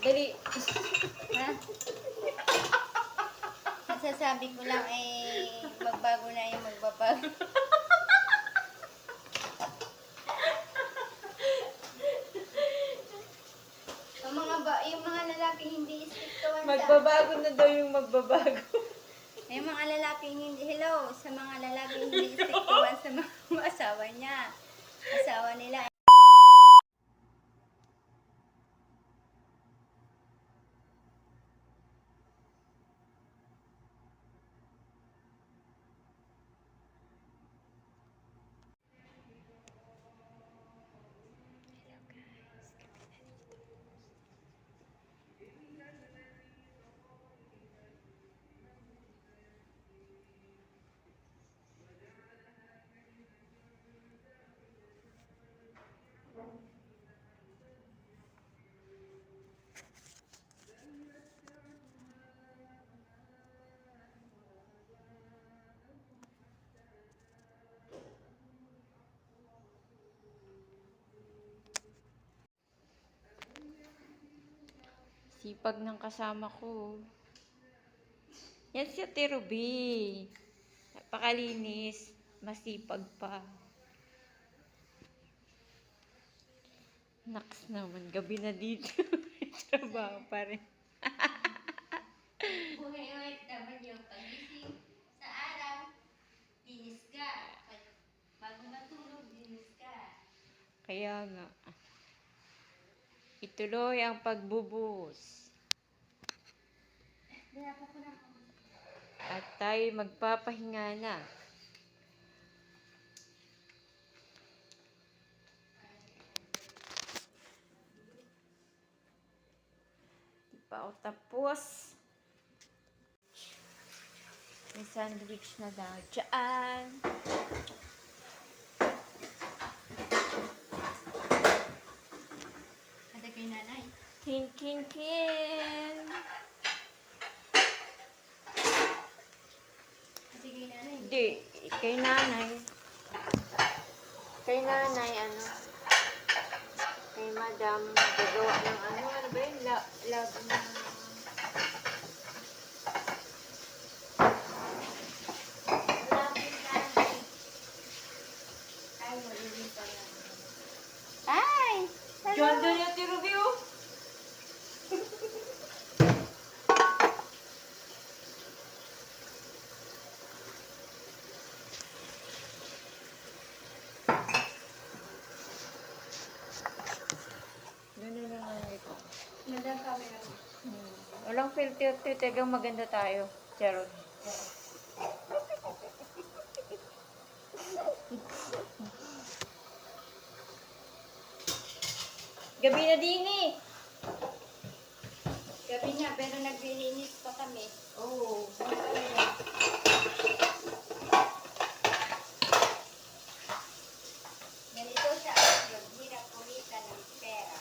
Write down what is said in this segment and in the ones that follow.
Dali. Ha? Masasabi ko lang eh, magbago na yung magbabago. yung mga ba, yung mga lalaki hindi istriktuhan sa Magbabago na daw yung magbabago. yung mga lalaking hindi, hello, sa mga lalaking hindi istriktuhan sa mga asawa niya. Asawa nila Sipag ng kasama ko. Yan si Ate Ruby. Napakalinis. Masipag pa. Naks naman. Gabi na dito. Trabaho pa rin. Buhay OFW, pagising sa araw, dinis ka. Bago matulog, dinis ka. Kaya nga. Ituloy ang pagbubuhos. At tayo magpapahinga na. Di pa tapos. May sandwich na daw. Diyan. Ada kay nanay. Kin, kin, kin. Hindi. Kay nanay. Kay nanay, ano? Kay madam, gagawa ng ano, ano ba yun? La, lab. Lapit nanay. Ay, maliliit pa lang. Ay! John, doon yung tirubyo. Doon na lang ito. Madang camera mo. Hmm. Walang filter, talagang maganda tayo. Charot. Gabi na din eh. Gabi na, pero naglilinis pa kami. Oo. Ganito sa akin, hirap kumita ng pera.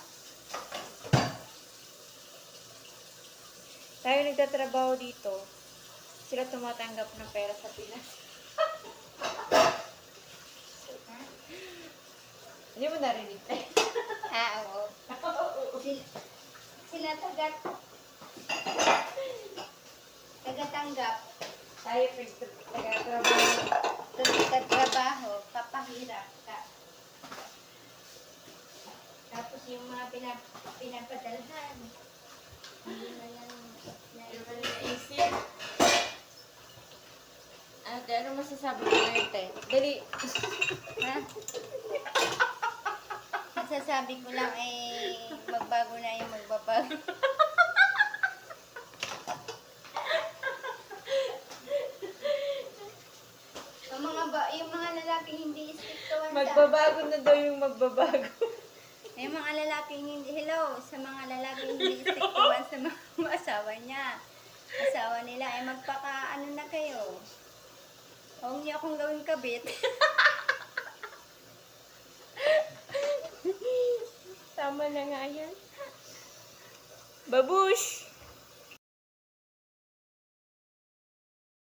Tayo nagtatrabaho dito. Sila tumatanggap ng pera sa Pinas. Hindi mo narinig tayo. Ah, oo. Sila, sila tagat tagatanggap Tayo nagtatrabaho. trabaho, papahirap ka. Tapos yung mga pinap pinapadalhan, hindi na yan Naisip. Ate, ano masasabi mo ngayon, te? Dali. Ha? Masasabi ko lang eh, magbago na yung magbabago. yung mga ba, yung mga lalaki hindi istriktuhan sa Magbabago na daw yung magbabago. Yung mga lalaking hindi, hello, sa mga lalaking hindi istriktuhan sa mga asawa niya. Asawa nila, eh magpaka, ano na kayo. Huwag niyo akong gawing kabit. Tama na nga yan. Babush!